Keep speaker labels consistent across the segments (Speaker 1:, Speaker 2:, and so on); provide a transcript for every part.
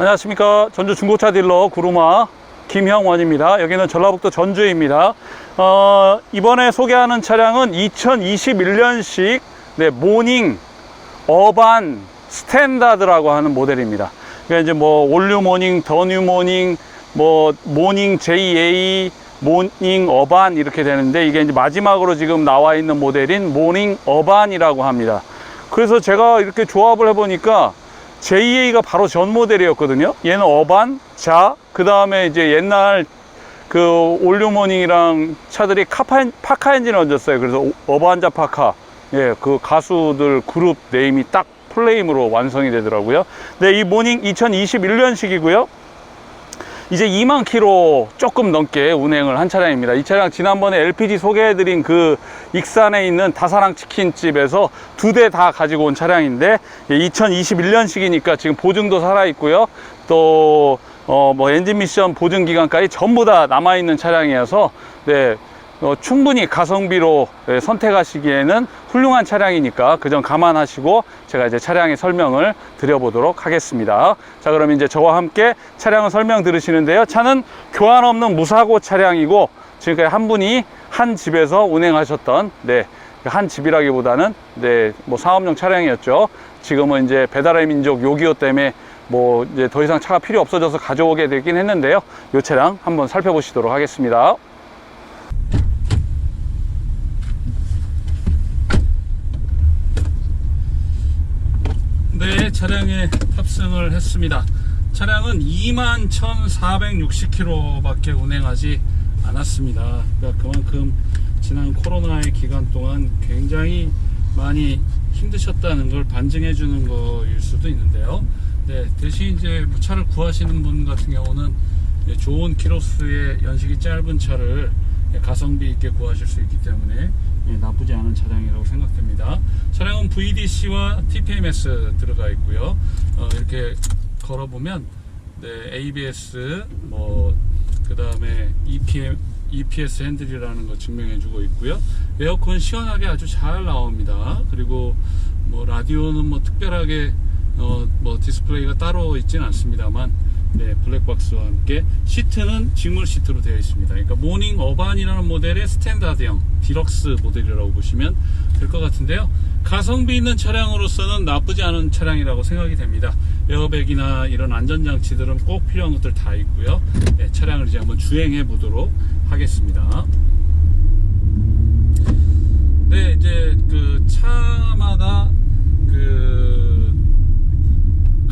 Speaker 1: 안녕하십니까. 전주 중고차 딜러 구루마 김형원입니다. 여기는 전라북도 전주입니다. 어, 이번에 소개하는 차량은 2021년식 네, 모닝 어반 스탠다드라고 하는 모델입니다. 그러니까 이제 뭐 올류 모닝 더뉴 모닝 뭐 모닝 JA 모닝 어반 이렇게 되는데 이게 이제 마지막으로 지금 나와 있는 모델인 모닝 어반이라고 합니다. 그래서 제가 이렇게 조합을 해보니까 JA가 바로 전 모델이었거든요. 얘는 어반, 자, 그 다음에 이제 옛날 그 올류모닝이랑 차들이 카파, 파카 엔진을 얹었어요. 그래서 오- 어반자 파카. 예, 그 가수들 그룹 네임이 딱 플레임으로 완성이 되더라고요. 네, 이 모닝 2021년식이고요. 이제 2만 킬로 조금 넘게 운행을 한 차량입니다. 이 차량 지난번에 LPG 소개해드린 그 익산에 있는 다사랑 치킨집에서 두 대 다 가지고 온 차량인데 2021년식이니까 지금 보증도 살아 있고요. 또 어 뭐 엔진 미션 보증 기간까지 전부 다 남아 있는 차량이어서 네. 어, 충분히 가성비로 예, 선택하시기에는 훌륭한 차량이니까 그 점 감안하시고 제가 이제 차량의 설명을 드려보도록 하겠습니다. 자, 그럼 이제 저와 함께 차량을 설명 들으시는데요. 차는 교환 없는 무사고 차량이고 지금까지 한 분이 한 집에서 운행하셨던 네, 한 집이라기보다는 네, 뭐 상업용 차량이었죠. 지금은 이제 배달의 민족 요기요 때문에 뭐 이제 더 이상 차가 필요 없어져서 가져오게 되긴 했는데요. 이 차량 한번 살펴보시도록 하겠습니다. 네, 차량에 탑승을 했습니다. 차량은 21,460km 밖에 운행하지 않았습니다. 그러니까 그만큼 지난 코로나의 기간 동안 굉장히 많이 힘드셨다는 걸 반증해 주는 거일 수도 있는데요. 네, 대신 이제 뭐 차를 구하시는 분 같은 경우는 좋은 키로수의 연식이 짧은 차를 가성비 있게 구하실 수 있기 때문에 예, 나쁘지 않은 차량이라고 생각됩니다. 차량은 VDC와 TPMS 들어가 있고요. 어, 이렇게 걸어보면 네, ABS 뭐 그다음에 EPM EPS 핸들이라는 거 증명해주고 있고요. 에어컨 시원하게 아주 잘 나옵니다. 그리고 뭐 라디오는 뭐 특별하게 어, 뭐 디스플레이가 따로 있지는 않습니다만 네, 블랙박스와 함께 시트는 직물 시트로 되어 있습니다. 그러니까 모닝 어반이라는 모델의 스탠다드형 디럭스 모델이라고 보시면 될 것 같은데요. 가성비 있는 차량으로서는 나쁘지 않은 차량이라고 생각이 됩니다. 에어백이나 이런 안전장치들은 꼭 필요한 것들 다 있고요. 네, 차량을 이제 한번 주행해 보도록 하겠습니다. 네, 이제 그 차마다 그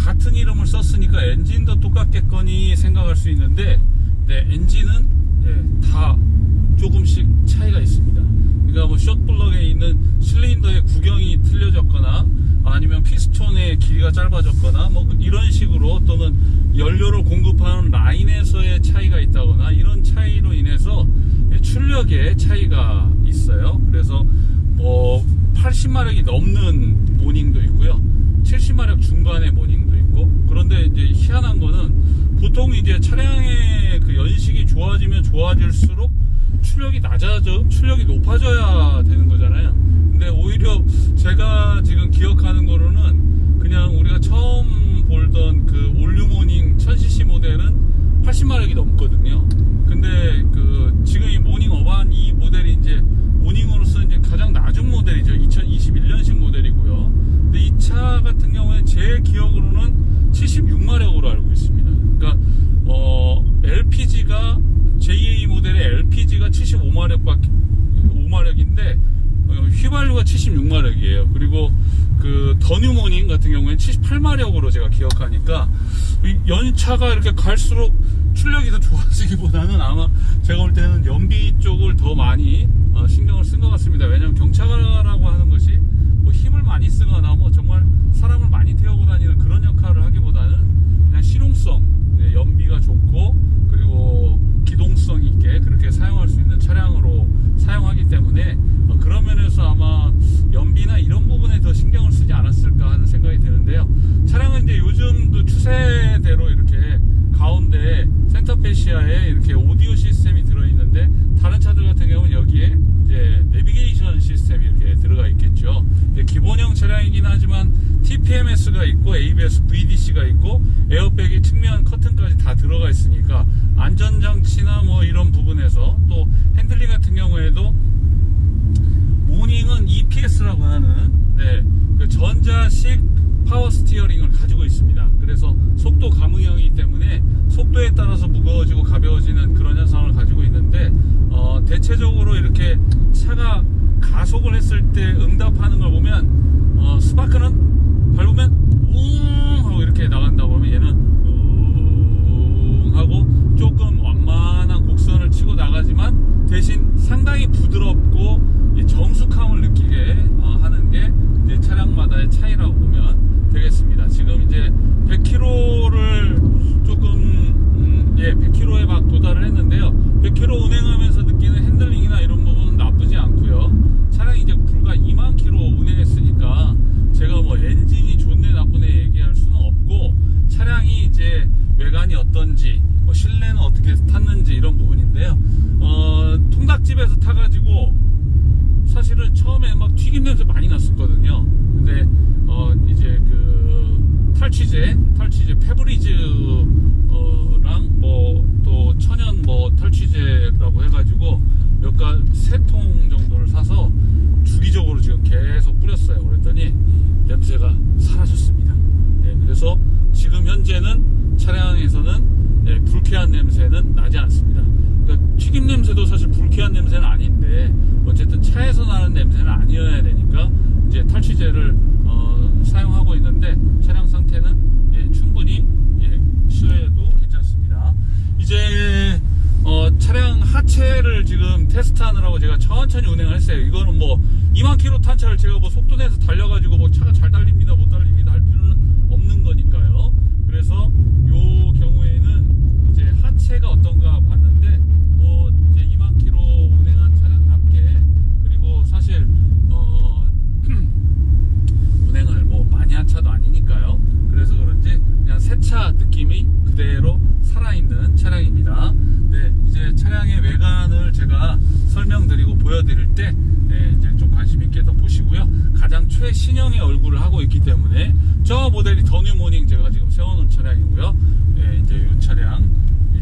Speaker 1: 같은 이름을 썼으니까 엔진도 똑같겠거니 생각할 수 있는데 네, 엔진은 네, 다 조금씩 차이가 있습니다. 그러니까 뭐 숏블럭에 있는 실린더의 구경이 틀려졌거나 아니면 피스톤의 길이가 짧아졌거나 뭐 이런 식으로 또는 연료를 공급하는 라인에서의 차이가 있다거나 이런 차이로 인해서 출력의 차이가 있어요. 그래서 뭐 80마력이 넘는 모닝도 있고요. 70마력 중반의 모닝도 있고 그런데 이제 희한한 거는 보통 이제 연식이 좋아지면 좋아질수록 출력이 낮아져 출력이 높아져야 되는 거잖아요. 근데 오히려 제가 지금 기억하는 거로는 그냥 우리가 처음 볼던 그 올류모닝 1000cc 모델은 80마력이 넘거든요. 근데 그 지금 이 모닝 어반 이 모델이 이제 모닝으로서 이제 가장 낮은 모델이죠. 2021년식 모델이고요. 근데 이 차 같은 경우에 제 기억으로는 76마력으로 알고 있습니다. LPG가 JA 모델의 LPG가 75마력밖에 5마력인데 어, 휘발유가 76마력이에요. 그리고 그 더뉴모닝 같은 경우에는 78마력으로 제가 기억하니까 이 연차가 이렇게 갈수록 출력이 더 좋아지기보다는 아마 제가 볼 때는 연비 쪽을 더 많이 어, 신경을 쓴 것 같습니다. 왜냐하면 경차라고 하는 것이 뭐 힘을 많이 쓰거나 뭐 정말 사람을 많이 태우고 다니는 그런 역할을 하기보다는 그냥 실용성, 네, 연비가 좋고 그리고 기동성 있게 그렇게 사용할 수 있는 차량으로 사용하기 때문에 어, 그런 면에서 아마 연비나 이런 부분에 더 신경을 쓰지 않았을까 하는 생각이 드는데요. 차량은 이제 추세대로 이렇게 가운데 센터페시아에 이렇게 오디오 시스템이 들어있는데 다른 차들 같은 경우는 여기에 이제 내비게이션 시스템이 이렇게 들어가 있겠죠. 기본형 차량이긴 하지만 TPMS가 있고 ABS VDC가 있고 에어백이 측면 커튼까지 다 들어가 있으니까 안전장치나 뭐 이런 부분에서 또 핸들링 같은 경우에도 모닝은 EPS라고 하는 네, 그 전자식 파워 스티어링을 가지고 있습니다. 그래서 속도 감응형이기 때문에 속도에 따라서 무거워지고 가벼워지는 그런 현상을 가지고 있는데 어, 대체적으로 이렇게 차가 가속을 했을 때 응답하는 걸 보면 어, 스파크는 밟으면 웅 하고 이렇게 나간다 보면 얘는 웅 하고 조금 완만한 곡선을 치고 나가지만 대신 상당히 부드럽고 이 정숙함을 느끼게 어, 하는 게 차량마다의 차이라고 보면 되겠습니다. 지금 이제 100km를 조금 음, 예 100km에 막 도달을 했는데요. 100km 운행하면서 느끼는 핸들링이나 이런 부분은 나쁘지 않고요. 차량이 이제 불과 2만 km 운행했으니까 제가 뭐 엔진이 좋네 나쁘네 얘기할 수는 없고 차량이 이제 외관이 어떤지 뭐 실내는 어떻게 탔는지 이런 부분인데요. 어, 통닭집에서 타가지고 사실은 처음에 막 튀김 냄새 많이 났었거든요. 근데 어 이제 그 탈취제, 탈취제 페브리즈랑 뭐 또 천연 뭐 탈취제라고 해가지고 몇 가 세 통 정도를 사서 주기적으로 지금 계속 뿌렸어요. 그랬더니 냄새가 사라졌습니다. 네, 그래서 지금 현재는 차량에서는 네, 불쾌한 냄새는 나지 않습니다. 그러니까 튀김 냄새도 사실 불쾌한 냄새는 아닌데 어쨌든 차에서 나는 냄새는 아니어야 되니까 이제 탈취제를 어, 사용하고 있는데 상태는 예, 충분히 예, 실내에도 괜찮습니다. 이제 어, 차량 하체를 지금 테스트하느라고 제가 천천히 운행을 했어요. 이거는 뭐 2만 킬로 탄 차를 제가 뭐 속도 내서 달려가지고 뭐 차가 잘 달립니다, 못 달립니다 할 필요는 없는 거니까요. 그래서 요 경우에는 이제 하체가 어떤가 봤는데 뭐 이제 2만 킬로 운행한 차량답게 그리고 사실 어 운행을 뭐 많이 한 차도 아니니까요. 그래서 그런지 그냥 새 차 느낌이 그대로 살아있는 차량입니다. 네, 이제 차량의 외관을 제가 설명드리고 보여드릴 때 네, 이제 좀 관심 있게 더 보시고요. 가장 최신형의 얼굴을 하고 있기 때문에 저 모델이 더뉴 모닝 제가 지금 세워놓은 차량이고요. 네, 이제 이 차량 예,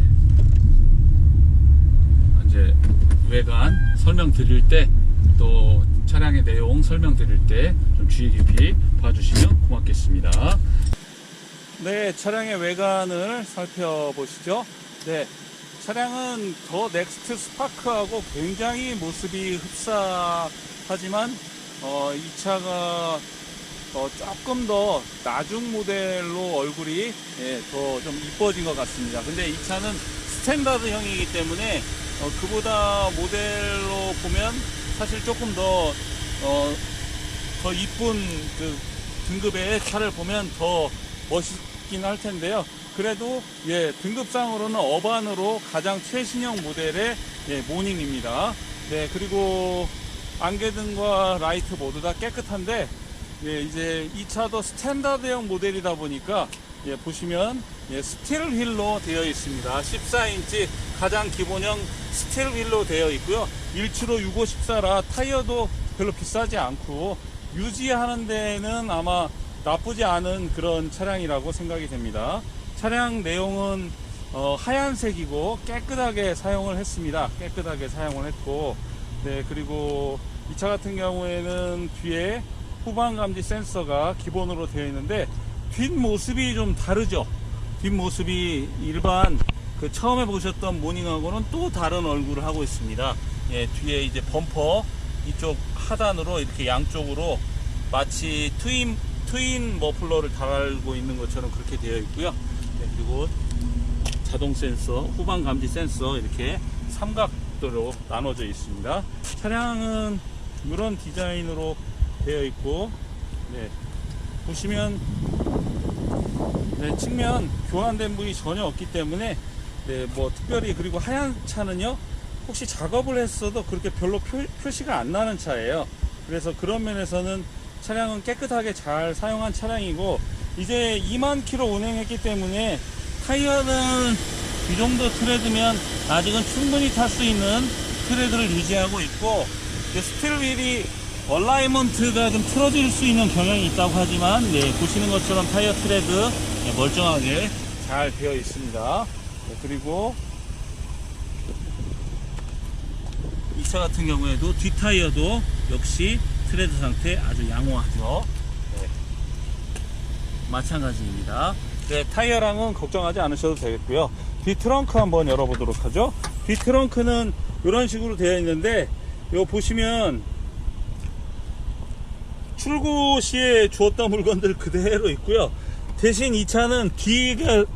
Speaker 1: 이제 외관 설명드릴 때 또 차량의 내용 설명드릴 때 좀 주의 깊이 봐주시면 고맙겠습니다. 네, 차량의 외관을 살펴보시죠. 네, 차량은 더 넥스트 스파크하고 굉장히 모습이 흡사하지만 어, 이 차가 어, 조금 더 나중 모델로 얼굴이 예, 더좀 이뻐진 것 같습니다. 근데 이 차는 스탠다드형이기 때문에 어, 그보다 모델로 보면 사실 조금 더 어, 더 이쁜 그 등급의 차를 보면 더 멋있긴 할 텐데요. 그래도 예 등급상으로는 어반으로 가장 최신형 모델의 예, 모닝입니다. 네 그리고 안개등과 라이트 모두 다 깨끗한데 예, 이제 이 차도 스탠다드형 모델이다 보니까 예, 보시면 예, 스틸 휠로 되어 있습니다. 14인치 가장 기본형 스틸 휠로 되어 있고요. 175 6514라 타이어도 별로 비싸지 않고 유지하는 데는 아마 나쁘지 않은 그런 차량이라고 생각이 됩니다. 차량 내용은 어, 하얀색이고 깨끗하게 사용을 했습니다. 깨끗하게 사용을 했고, 네 그리고 이 차 같은 경우에는 뒤에 후방 감지 센서가 기본으로 되어 있는데 뒷모습이 좀 다르죠. 뒷모습이 일반 그 처음에 보셨던 모닝하고는 또 다른 얼굴을 하고 있습니다. 예, 뒤에 이제 범퍼 이쪽 하단으로 이렇게 양쪽으로 마치 트윈 트윈 머플러를 달고 있는 것처럼 그렇게 되어 있고요. 네, 그리고 자동 센서, 후방 감지 센서 이렇게 삼각도로 나눠져 있습니다. 차량은 이런 디자인으로 되어 있고, 네, 보시면 네, 측면 교환된 부위 전혀 없기 때문에 네, 뭐 특별히 그리고 하얀 차는요 혹시 작업을 했어도 그렇게 별로 표, 표시가 안 나는 차예요. 그래서 그런 면에서는 차량은 깨끗하게 잘 사용한 차량이고 이제 2만 킬로 운행했기 때문에 타이어는 이 정도 트레드면 아직은 충분히 탈 수 있는 트레드를 유지하고 있고 스틸 휠이
Speaker 2: 얼라이먼트가 좀 틀어질 수 있는 경향이 있다고 하지만 네, 보시는 것처럼 타이어 트레드 네, 멀쩡하게 잘 되어 있습니다. 네, 그리고 이 차 같은 경우에도 뒷 타이어도 역시 트레드 상태 아주 양호하죠. 네. 마찬가지입니다. 네, 타이어랑은 걱정하지 않으셔도 되겠고요. 뒤 트렁크 한번 열어보도록 하죠. 뒤 트렁크는 이런 식으로 되어 있는데 이거 보시면 출고 시에 주었던 물건들 그대로 있고요. 대신 이 차는 뒤가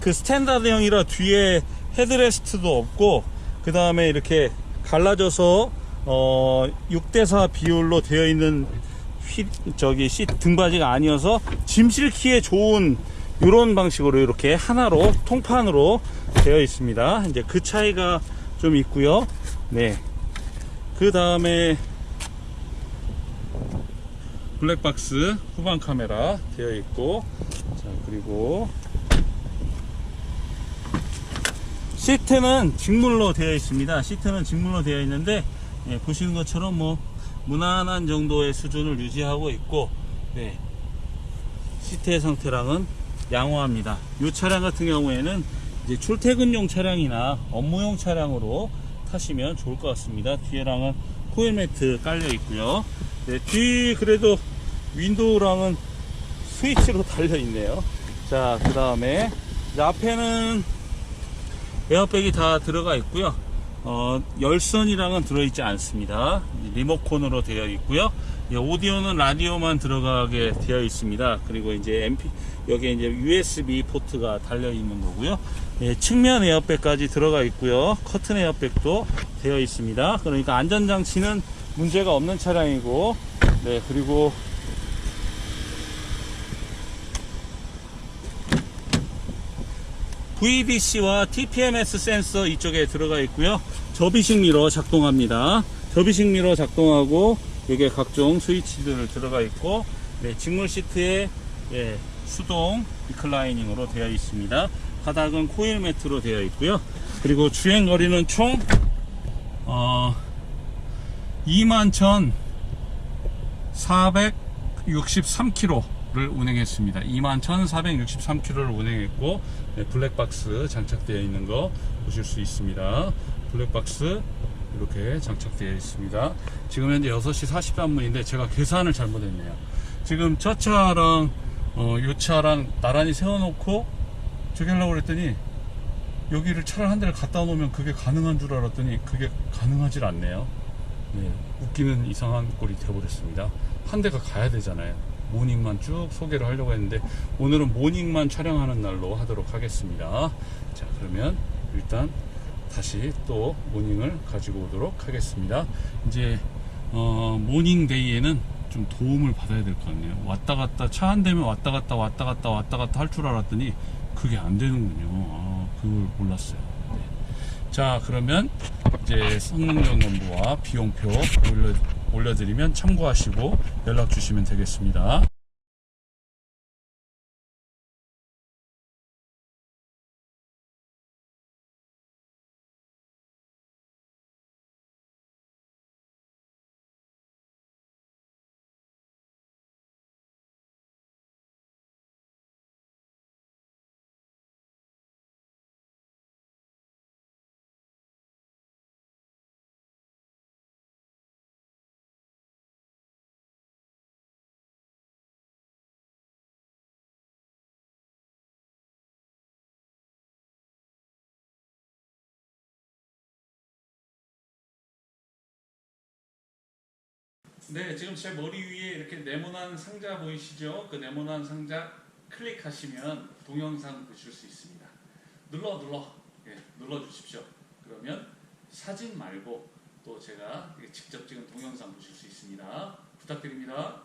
Speaker 2: 그 스탠다드형이라 뒤에 헤드레스트도 없고 그 다음에 이렇게 갈라져서 어 6대4 비율로 되어 있는 휘, 저기 시 등받이가 아니어서 짐 실기에 좋은 이런 방식으로 이렇게 하나로 통판으로 되어 있습니다. 이제 그 차이가 좀 있고요. 네. 그 다음에 블랙박스 후방 카메라 되어 있고 자 그리고 시트는 직물로 되어 있습니다. 시트는 직물로 되어 있는데 예, 보시는 것처럼 뭐 무난한 정도의 수준을 유지하고 있고 네, 시트의 상태랑은 양호합니다. 이 차량 같은 경우에는 이제 출퇴근용 차량이나 업무용 차량으로 타시면 좋을 것 같습니다. 뒤에랑은 코일 매트 깔려 있고요 네, 뒤 그래도 윈도우랑은 스위치로 달려 있네요. 자, 그 다음에 앞에는 에어백이 다 들어가 있고요. 어, 열선이랑은 들어있지 않습니다. 리모컨으로 되어 있고요. 예, 오디오는 라디오만 들어가게 되어 있습니다. 그리고 이제 MP 여기에 이제 USB 포트가 달려 있는 거고요. 예, 측면 에어백까지 들어가 있고요. 커튼 에어백도 되어 있습니다. 그러니까 안전장치는 문제가 없는 차량이고, 네 그리고 VDC와 TPMS 센서 이쪽에 들어가 있고요. 접이식 미러 작동합니다. 접이식 미러 작동하고 여기에 각종 스위치들 들어가 있고 네, 직물 시트에 예, 수동 리클라이닝으로 되어 있습니다. 바닥은 코일 매트로 되어 있고요. 그리고 주행 거리는 총 어, 21,463km를 운행했습니다. 21,463km를 운행했고 네, 블랙박스 장착되어 있는 거 보실 수 있습니다. 블랙박스 이렇게 장착되어 있습니다. 지금 현재 6시 43분인데 제가 계산을 잘못했네요. 지금 저 차랑 어, 요 차랑 나란히 세워놓고 저기 하려고 그랬더니 여기를 차를 한 대를 갖다 놓으면 그게 가능한 줄 알았더니 그게 가능하질 않네요. 네, 웃기는 이상한 꼴이 되어버렸습니다. 한 대가 가야 되잖아요. 모닝만 쭉 소개를 하려고 했는데 오늘은 모닝만 촬영하는 날로 하도록 하겠습니다. 자, 그러면 일단 다시 또 모닝을 가지고 오도록 하겠습니다. 이제 어, 모닝데이에는 좀 도움을 받아야 될 것 같네요. 왔다 갔다 차 한 대면 왔다 갔다 왔다 갔다 왔다 갔다 할 줄 알았더니 그게 안 되는군요. 아, 그걸 몰랐어요. 네. 자, 그러면 이제 성능 점검부와 비용표 올려, 올려드리면 참고하시고 연락 주시면 되겠습니다. 네, 지금 제 머리 위에 이렇게 네모난 상자 보이시죠? 그 네모난 상자 클릭하시면 동영상 보실 수 있습니다. 눌러 눌러 예, 눌러 주십시오. 그러면 사진 말고 또 제가 직접 찍은 동영상 보실 수 있습니다. 부탁드립니다.